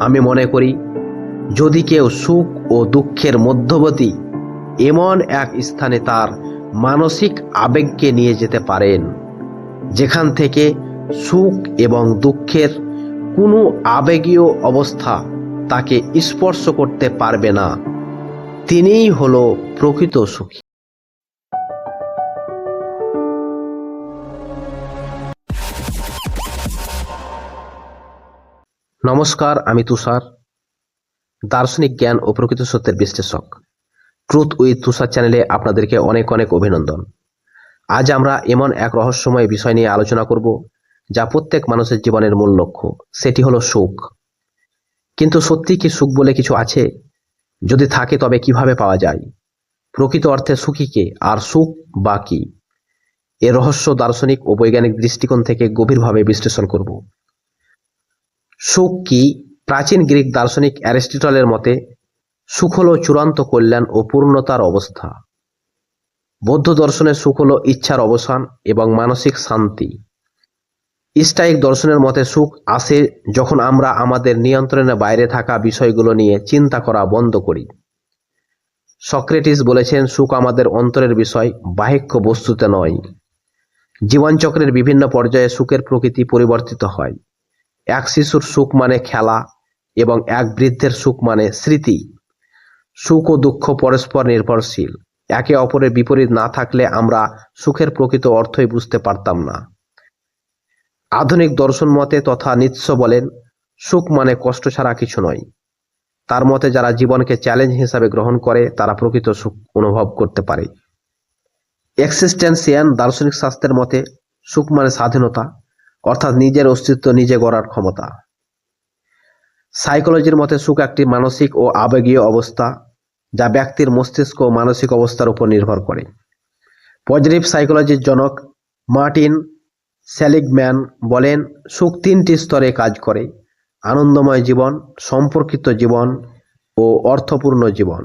আমি মনে করি, যদি কেউ সুখ ও দুঃখের মধ্যবর্তী এমন এক স্থানে তার মানসিক আবেগকে নিয়ে যেতে পারেন, যেখান থেকে সুখ এবং দুঃখের কোনো আবেগীয় অবস্থা তাকে স্পর্শ করতে পারবে না। তিনিই হলো প্রকৃত সুখী। নমস্কার, আমি তুষার, দার্শনিক জ্ঞান ও প্রকৃত সত্যের বিশ্লেষক। ট্রুথ উইথ তুষার চ্যানেলে আপনাদেরকে অনেক অনেক অভিনন্দন। আজ আমরা এমন এক রহস্যময় বিষয় নিয়ে আলোচনা করব, যা প্রত্যেক মানুষের জীবনের মূল লক্ষ্য। সেটি হলো সুখ। কিন্তু সত্যি কি সুখ বলে কিছু আছে? যদি থাকে, তবে কীভাবে পাওয়া যায়? প্রকৃত অর্থে সুখী কে, আর সুখ বা কি? এ রহস্য দার্শনিক ও বৈজ্ঞানিক দৃষ্টিকোণ থেকে গভীরভাবে বিশ্লেষণ করব। সুখ কি? প্রাচীন গ্রিক দার্শনিক অ্যারিস্টটলের মতে, সুখ হল চূড়ান্ত কল্যাণ ও পূর্ণতার অবস্থা। বৌদ্ধ দর্শনের সুখ হল ইচ্ছার অবসান এবং মানসিক শান্তি। ইস্টাইক দর্শনের মতে সুখ আসে যখন আমরা আমাদের নিয়ন্ত্রণের বাইরে থাকা বিষয়গুলো নিয়ে চিন্তা করা বন্ধ করি। সক্রেটিস বলেছেন, সুখ আমাদের অন্তরের বিষয়, বাহিক্য বস্তুতে নয়। জীবনচক্রের বিভিন্ন পর্যায়ে সুখের প্রকৃতি পরিবর্তিত হয়। এক শিশুর সুখ মানে খেলা এবং এক বৃদ্ধের সুখ মানে স্মৃতি। সুখ ও দুঃখ পরস্পর নির্ভরশীল। একে অপরের বিপরীত না থাকলে আমরা সুখের প্রকৃত অর্থই বুঝতে পারতাম না। আধুনিক দর্শন মতে তথা নিৎস বলেন, সুখ মানে কষ্ট ছাড়া কিছু নয়। তার মতে যারা জীবনকে চ্যালেঞ্জ হিসাবে গ্রহণ করে, তারা প্রকৃত সুখ অনুভব করতে পারে। এক্সিস্টেন্সিয়ান দার্শনিক শাস্ত্রের মতে, সুখ মানে স্বাধীনতা। অর্থাৎ নিজের অস্তিত্ব নিজে গড়ার ক্ষমতা। সাইকোলজির মতে সুখ একটি মানসিক ও আবেগীয় অবস্থা, যা ব্যক্তির মস্তিষ্ক ও মানসিক অবস্থার উপর নির্ভর করে। পজিটিভ সাইকোলজির জনক মার্টিন স্যালিগম্যান বলেন, সুখ তিনটি স্তরে কাজ করে, আনন্দময় জীবন, সম্পর্কিত জীবন ও অর্থপূর্ণ জীবন।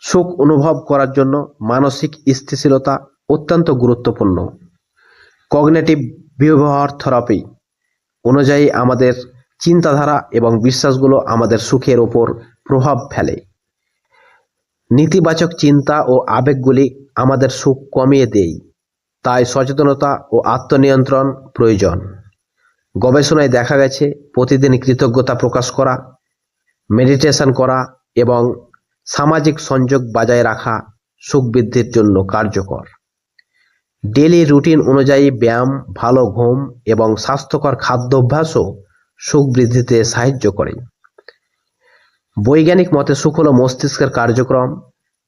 সুখ অনুভব করার জন্য মানসিক স্থিতিশীলতা অত্যন্ত গুরুত্বপূর্ণ। কগনেটিভ বিহেভিয়ার থেরাপি অনুযায়ী আমাদের চিন্তাধারা এবং বিশ্বাসগুলো আমাদের সুখের ওপর প্রভাব ফেলে। নেতিবাচক চিন্তা ও আবেগগুলি আমাদের সুখ কমিয়ে দেয়, তাই সচেতনতা ও আত্মনিয়ন্ত্রণ প্রয়োজন। গবেষণায় দেখা গেছে, প্রতিদিন কৃতজ্ঞতা প্রকাশ করা, মেডিটেশন করা এবং সামাজিক সংযোগ বজায় রাখা সুখ বৃদ্ধির জন্য কার্যকর। ডেলি রুটিন অনুযায়ী ব্যায়াম, ভালো ঘুম এবং স্বাস্থ্যকর খাদ্যাভ্যাসও সুখ বৃদ্ধিতে সাহায্য করে। বৈজ্ঞানিক মতে সুখ হল মস্তিষ্কের কার্যক্রম।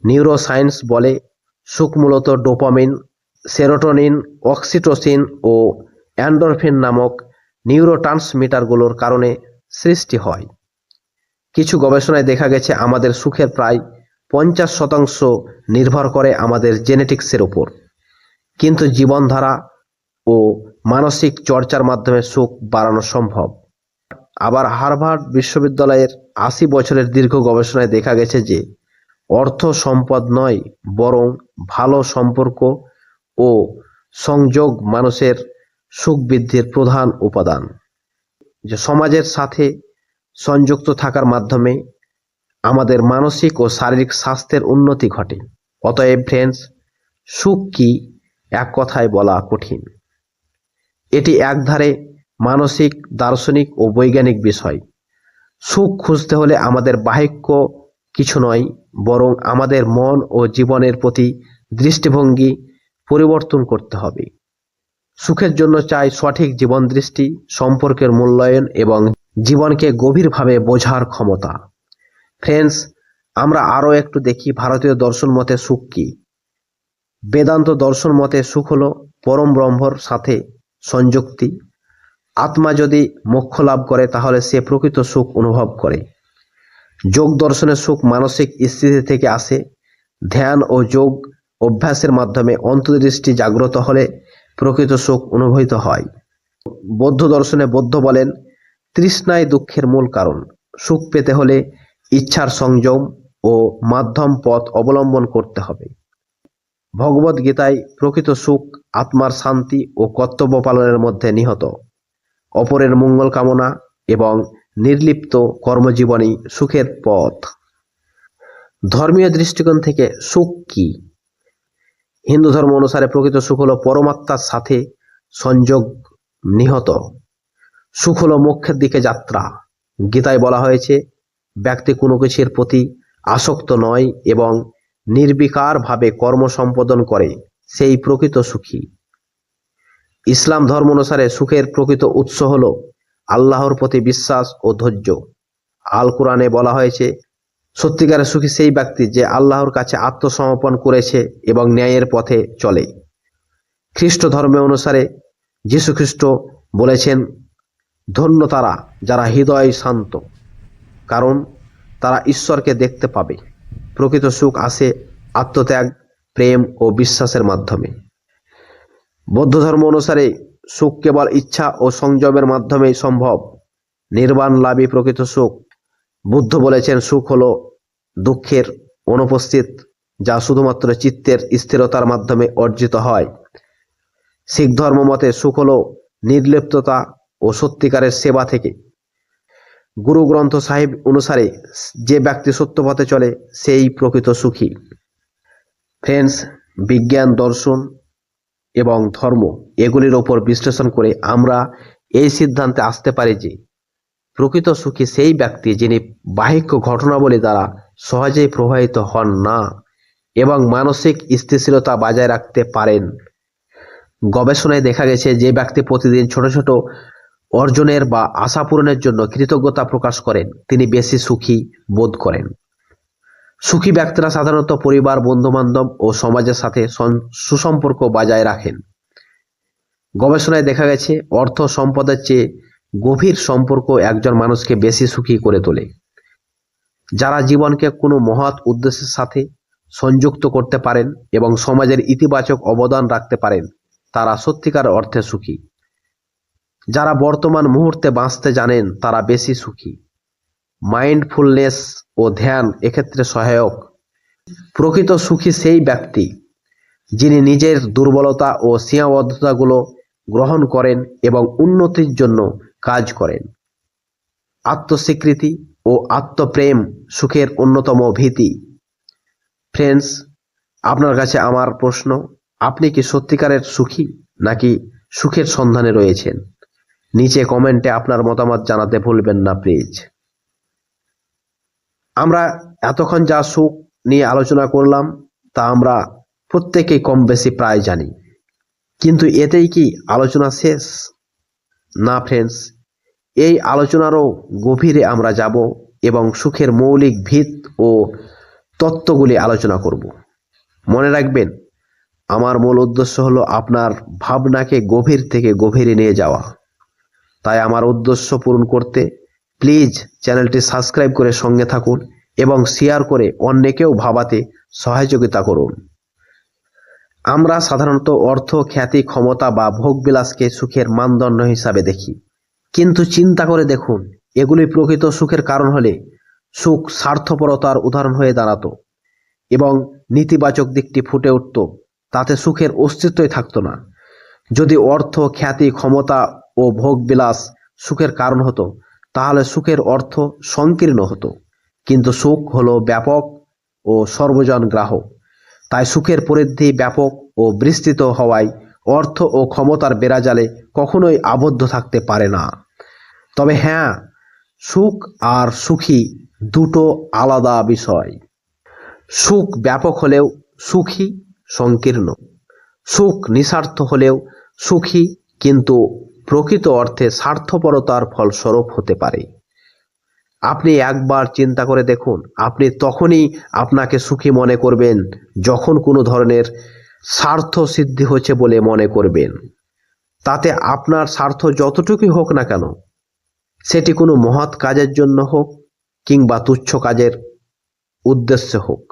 নিউরোসায়েন্স বলে সুখ মূলত ডোপামিন, সেরোটোনিন, অক্সিটোসিন ও অ্যান্ডরফিন নামক নিউরোট্রান্সমিটারগুলোর কারণে সৃষ্টি হয়। কিছু গবেষণায় দেখা গেছে আমাদের সুখের প্রায় পঞ্চাশ শতাংশ নির্ভর করে আমাদের জেনেটিক্সের উপর। কিন্তু জীবনধারা ও মানসিক চর্চার মাধ্যমে সুখ বাড়ানো সম্ভব। আবার হার্ভার্ড বিশ্ববিদ্যালয়ের আশি বছরের দীর্ঘ গবেষণায় দেখা গেছে যে, অর্থ সম্পদ নয়, বরং ভালো সম্পর্ক ও সংযোগ মানুষের সুখ বৃদ্ধির প্রধান উপাদান। যে সমাজের সাথে সংযুক্ত থাকার মাধ্যমে আমাদের মানসিক ও শারীরিক স্বাস্থ্যের উন্নতি ঘটে। অতএব ফ্রেন্ডস সুখ কি এক কথায় বলা কঠিন। এটি একধারে মানসিক, দার্শনিক ও বৈজ্ঞানিক বিষয়। সুখ খুঁজতে হলে আমাদের বাহিক্য কিছু নয়, বরং আমাদের মন ও জীবনের প্রতি দৃষ্টিভঙ্গি পরিবর্তন করতে হবে। সুখের জন্য চাই সঠিক জীবন দৃষ্টি সম্পর্কের মূল্যায়ন এবং জীবনকে গভীরভাবে বোঝার ক্ষমতা। ফ্রেন্ডস, আমরা আরও একটু দেখি ভারতীয় দর্শন মতে সুখ কি? বেদান্ত দর্শন মতে সুখ হলো পরম ব্রহ্মর সাথে সংযুক্তি। আত্মা যদি মোক্ষ লাভ করে, তাহলে সে প্রকৃত সুখ অনুভব করে। যোগ দর্শনের সুখ মানসিক স্থিতি থেকে আসে। ধ্যান ও যোগ অভ্যাসের মাধ্যমে অন্তর্দৃষ্টি জাগ্রত হলে প্রকৃত সুখ অনুভূত হয়। বৌদ্ধ দর্শনে বৌদ্ধ বলেন তৃষ্ণায় দুঃখের মূল কারণ। সুখ পেতে হলে ইচ্ছার সংযম ও মাধ্যম পথ অবলম্বন করতে হবে। ভগবদ গীতায় প্রকৃত সুখ, আত্মার শান্তি ও কর্তব্য পালনের মধ্যে নিহত। অপরের মঙ্গল কামনা এবং নির্লিপ্ত কর্মজীবনী সুখের পথ। ধর্মীয় দৃষ্টিকোণ থেকে সুখ কি? হিন্দু ধর্ম অনুসারে প্রকৃত সুখ হলো পরমাত্মার সাথে সংযোগ নিহত। সুখ হলো মোক্ষের দিকে যাত্রা। গীতায় বলা হয়েছে, ব্যক্তি কোনো কিছুর প্রতি আসক্ত নয় এবং নির্বিকারভাবে কর্ম সম্পাদন করে, সেই প্রকৃত সুখী। ইসলাম ধর্ম অনুসারে সুখের প্রকৃত উৎস হল আল্লাহর প্রতি বিশ্বাস ও ধৈর্য। আল কোরআনে বলা হয়েছে, সত্যিকারের সুখী সেই ব্যক্তি যে আল্লাহর কাছে আত্মসমর্পণ করেছে এবং ন্যায়ের পথে চলে। খ্রিস্ট ধর্মে অনুসারে যীশু খ্রিস্ট বলেছেন, ধন্য তারা যারা হৃদয় শান্ত, কারণ তারা ঈশ্বরকে দেখতে পাবে। প্রকৃত সুখ আসে আত্মত্যাগ, প্রেম ও বিশ্বাসের মাধ্যমে। বৌদ্ধ ধর্ম অনুসারে সুখ কেবল ইচ্ছা ও সংযমের মাধ্যমেই সম্ভব। নির্বাণ লাভই প্রকৃত সুখ। বুদ্ধ বলেছেন, সুখ হলো দুঃখের অনুপস্থিত, যা শুধুমাত্র চিত্তের স্থিরতার মাধ্যমে অর্জিত হয়। শিখ ধর্ম মতে সুখ হলো নির্লিপ্ততা ও সত্যিকারের সেবা থেকে। গুরু গ্রন্থ সাহিব অনুসারে যে ব্যক্তি সত্যপথে চলে, সেই প্রকৃত সুখী। ফ্রেন্ডস বিজ্ঞান, দর্শন এবং ধর্ম, এগুলির ওপর বিশ্লেষণ করে আমরা এই সিদ্ধান্তে আসতে পারি যে, প্রকৃত সুখী সেই ব্যক্তি যিনি বাহিক্য ঘটনাবলী দ্বারা সহজেই প্রভাবিত হন না এবং মানসিক স্থিতিশীলতা বজায় রাখতে পারেন। গবেষণায় দেখা গেছে যে ব্যক্তি প্রতিদিন ছোট ছোট অর্জনের বা আশা পূরণের জন্য কৃতজ্ঞতা প্রকাশ করেন। তিনি বেশি সুখী বোধ করেন। সুখী ব্যক্তিরা সাধারণত পরিবার, বন্ধুবান্ধব ও সমাজের সাথে সুসম্পর্ক বজায় রাখেন। গবেষণায় দেখা গেছে, অর্থ সম্পদের চেয়ে গভীর সম্পর্ক একজন মানুষকে বেশি সুখী করে তোলে। যারা জীবনকে কোনো মহৎ উদ্দেশ্যের সাথে সংযুক্ত করতে পারেন এবং সমাজের ইতিবাচক অবদান রাখতে পারেন, তারা সত্যিকার অর্থে সুখী। যারা বর্তমান মুহূর্তে বাঁচতে জানেন, তারা বেশি সুখী। মাইন্ডফুলনেস ও ধ্যান এক্ষেত্রে সহায়ক। প্রকৃত সুখী সেই ব্যক্তি, যিনি নিজের দুর্বলতা ও সীমাবদ্ধতাগুলো গ্রহণ করেন এবং উন্নতির জন্য কাজ করেন। আত্মস্বীকৃতি ও আত্মপ্রেম সুখের অন্যতম ভীতি। ফ্রেন্ডস, আপনার কাছে আমার প্রশ্ন, আপনি কি সত্যিকারের সুখী নাকি সুখের সন্ধানে রয়েছেন? নিচে কমেন্টে আপনার মতামত জানাতে ভুলবেন না, প্লিজ। আমরা এতক্ষণ যা সুখ নিয়ে আলোচনা করলাম, তা আমরা প্রত্যেকেই কম বেশি প্রায় জানি। কিন্তু এতেই কি আলোচনা শেষ? না ফ্রেন্ডস এই আলোচনারও গভীরে আমরা যাব এবং সুখের মৌলিক ভিত ও তত্ত্বগুলি আলোচনা করব। মনে রাখবেন, আমার মূল উদ্দেশ্য হলো আপনার ভাবনাকে গভীর থেকে গভীরে নিয়ে যাওয়া। তাই আমার উদ্দেশ্য পূরণ করতে প্লিজ চ্যানেলটি সাবস্ক্রাইব করে সঙ্গে থাকুন এবং শেয়ার করে অন্যকেও ভাবাতে সহযোগিতা করুন। আমরা সাধারণত অর্থ, খ্যাতি, ক্ষমতা বা ভোগবিলাসকে সুখের মানদণ্ড হিসাবে দেখি। কিন্তু চিন্তা করে দেখুন, এগুলি প্রকৃত সুখের কারণ হলে সুখ স্বার্থপরতার উদাহরণ হয়ে দাঁড়াতো এবং নেতিবাচক দিকটি ফুটে উঠত, তাতে সুখের অস্তিত্বই থাকতো না। যদি অর্থ, খ্যাতি, ক্ষমতা ও ভোগবিলাস সুখের কারণ হতো, তাহলে সুখের অর্থ সংকীর্ণ হতো। কিন্তু সুখ হলো ব্যাপক ও সর্বজন গ্রাহক। তাই সুখের পরিধি ব্যাপক ও বিস্তৃত হওয়ায় অর্থ ও ক্ষমতার বেড়াজালে কখনোই আবদ্ধ থাকতে পারে না। তবে হ্যাঁ সুখ আর সুখী দুটো আলাদা বিষয়। সুখ ব্যাপক হলেও সুখী সংকীর্ণ। সুখ নিঃস্বার্থ হলেও সুখী কিন্তু প্রকৃত অর্থে স্বার্থপরতার ফলস্বরূপ হতে পারে। আপনি একবার চিন্তা করে দেখুন, আপনি তখনই আপনাকে সুখী মনে করবেন যখন কোনো ধরনের স্বার্থ সিদ্ধি হচ্ছে বলে মনে করবেন। তাতে আপনার স্বার্থ যতটুকুই হোক না কেন, সেটি কোনো মহৎ কাজের জন্য হোক কিংবা তুচ্ছ কাজের উদ্দেশ্যে হোক,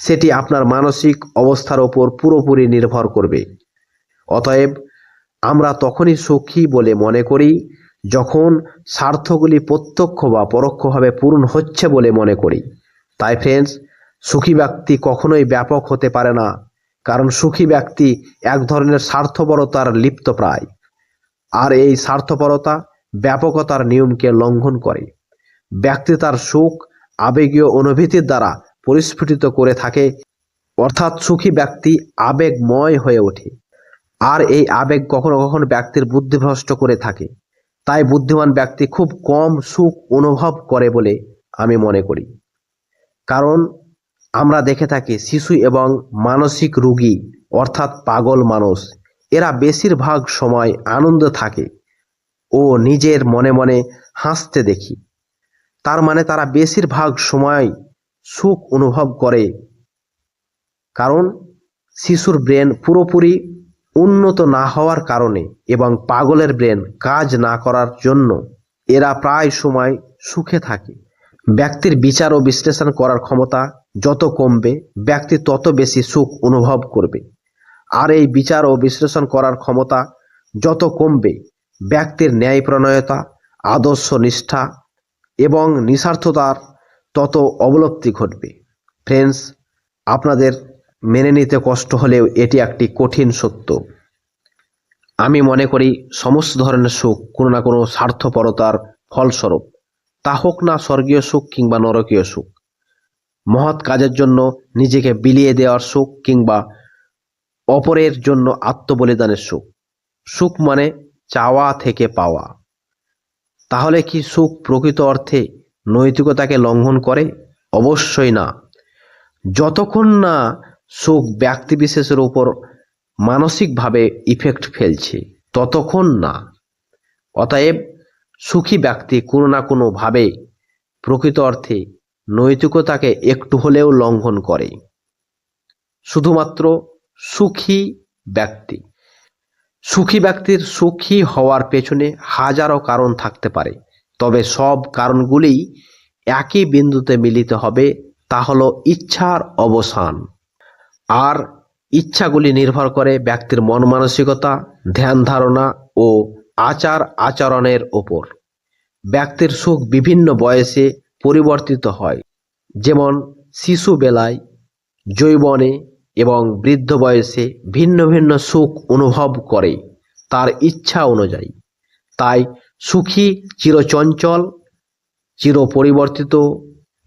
সেটি আপনার মানসিক অবস্থার ওপর পুরোপুরি নির্ভর করবে। অতএব আমরা তখনই সুখী বলে মনে করি, যখন স্বার্থগুলি প্রত্যক্ষ বা পরোক্ষভাবে পূরণ হচ্ছে বলে মনে করি। তাই ফ্রেন্ডস সুখী ব্যক্তি কখনোই ব্যাপক হতে পারে না, কারণ সুখী ব্যক্তি এক ধরনের স্বার্থপরতার লিপ্ত প্রায়। আর এই স্বার্থপরতা ব্যাপকতার নিয়মকে লঙ্ঘন করে। ব্যক্তি তার সুখ, আবেগীয় অনুভূতির দ্বারা পরিস্ফুটিত করে থাকে, অর্থাৎ সুখী ব্যক্তি আবেগময় হয়ে ওঠে। আর এই আবেগ কখনো কখনো ব্যক্তির বুদ্ধিভ্রষ্ট করে থাকে। তাই বুদ্ধিমান ব্যক্তি খুব কম সুখ অনুভব করে বলে আমি মনে করি। কারণ আমরা দেখে থাকি শিশু এবং মানসিক রোগী, অর্থাৎ পাগল মানুষ, এরা বেশিরভাগ সময় আনন্দ থাকে ও নিজের মনে মনে হাসতে দেখি। তার মানে তারা বেশিরভাগ সময় সুখ অনুভব করে। কারণ শিশুর ব্রেন পুরোপুরি উন্নত না হওয়ার কারণে এবং পাগলের ব্রেন কাজ না করার জন্য এরা প্রায় সময় সুখে থাকে। ব্যক্তির বিচার ও বিশ্লেষণ করার ক্ষমতা যত কমবে, ব্যক্তি তত বেশি সুখ অনুভব করবে। আর এই বিচার ও বিশ্লেষণ করার ক্ষমতা যত কমবে, ব্যক্তির ন্যায়প্রণয়তা, আদর্শ নিষ্ঠা এবং নিঃস্বার্থতার তত অবলব্ধি ঘটবে। ফ্রেন্ডস আপনাদের মেনে নিতে কষ্ট হলেও এটি একটি কঠিন সত্য। আমি মনে করি সমস্ত ধরনের সুখ কোনো না কোনো স্বার্থপরতার ফলস্বরূপ। তা হোক না স্বর্গীয় সুখ কিংবা নরকীয় সুখ। মহৎ কাজের জন্য নিজেকে বিলিয়ে দেওয়ার সুখ কিংবা অপরের জন্য আত্মবলিদানের সুখ। সুখ মানে চাওয়া থেকে পাওয়া। তাহলে কি সুখ প্রকৃত অর্থে নৈতিকতাকে লঙ্ঘন করে? অবশ্যই না। যতক্ষণ না সুখ ব্যক্তিবিশেষের উপর মানসিকভাবে ইফেক্ট ফেলছে। ততক্ষণ না। অতএব সুখী ব্যক্তি কোনো না কোনোভাবে প্রকৃত অর্থে নৈতিকতাকে একটু হলেও লঙ্ঘন করে। শুধুমাত্র সুখী ব্যক্তি। সুখী ব্যক্তির সুখী হওয়ার পেছনে হাজারো কারণ থাকতে পারে। তবে সব কারণগুলিই একই বিন্দুতে মিলিত হবে, তা হলো ইচ্ছার অবসান। আর ইচ্ছাগুলি নির্ভর করে ব্যক্তির মন মানসিকতা, ধ্যান ধারণা ও আচার আচরণের ওপর। ব্যক্তির সুখ বিভিন্ন বয়সে পরিবর্তিত হয়, যেমন শিশু বেলায়, যৌবনে এবং বৃদ্ধ বয়সে ভিন্ন ভিন্ন সুখ অনুভব করে তার ইচ্ছা অনুযায়ী। তাই সুখী চিরচঞ্চল চির পরিবর্তিত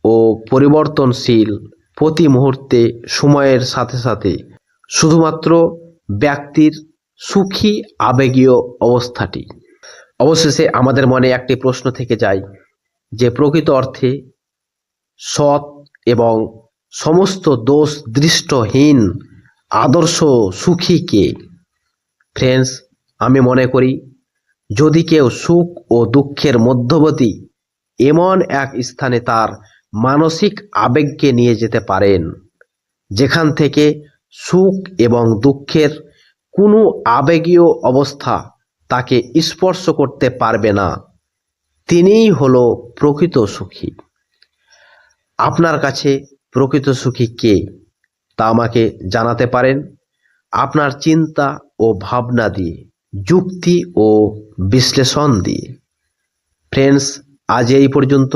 ও পরিবর্তনশীল প্রতি মুহূর্তে সময়ের সাথে সাথে শুধুমাত্র ব্যক্তির সুখী আবেগীয় অবস্থাটি। অবশেষে আমাদের মনে একটি প্রশ্ন থেকে যায় যে প্রকৃত অর্থে সৎ এবং সমস্ত দোষ দৃষ্টহীন আদর্শ সুখী কে? ফ্রেন্ডস আমি মনে করি যদি কেউ সুখ ও দুঃখের মধ্যবর্তী এমন এক স্থানে তার মানসিক আবেগকে নিয়ে যেতে পারেন। যেখান থেকে সুখ এবং দুঃখের কোনো আবেগীয় অবস্থা তাকে স্পর্শ করতে পারবে না। তিনিই হলো প্রকৃত সুখী। আপনার কাছে প্রকৃত সুখী কে? তা আমাকে জানাতে পারেন। আপনার চিন্তা ও ভাবনা দিয়ে, যুক্তি ও বিশ্লেষণ দিয়ে। ফ্রেন্ডস, আজ এই পর্যন্ত।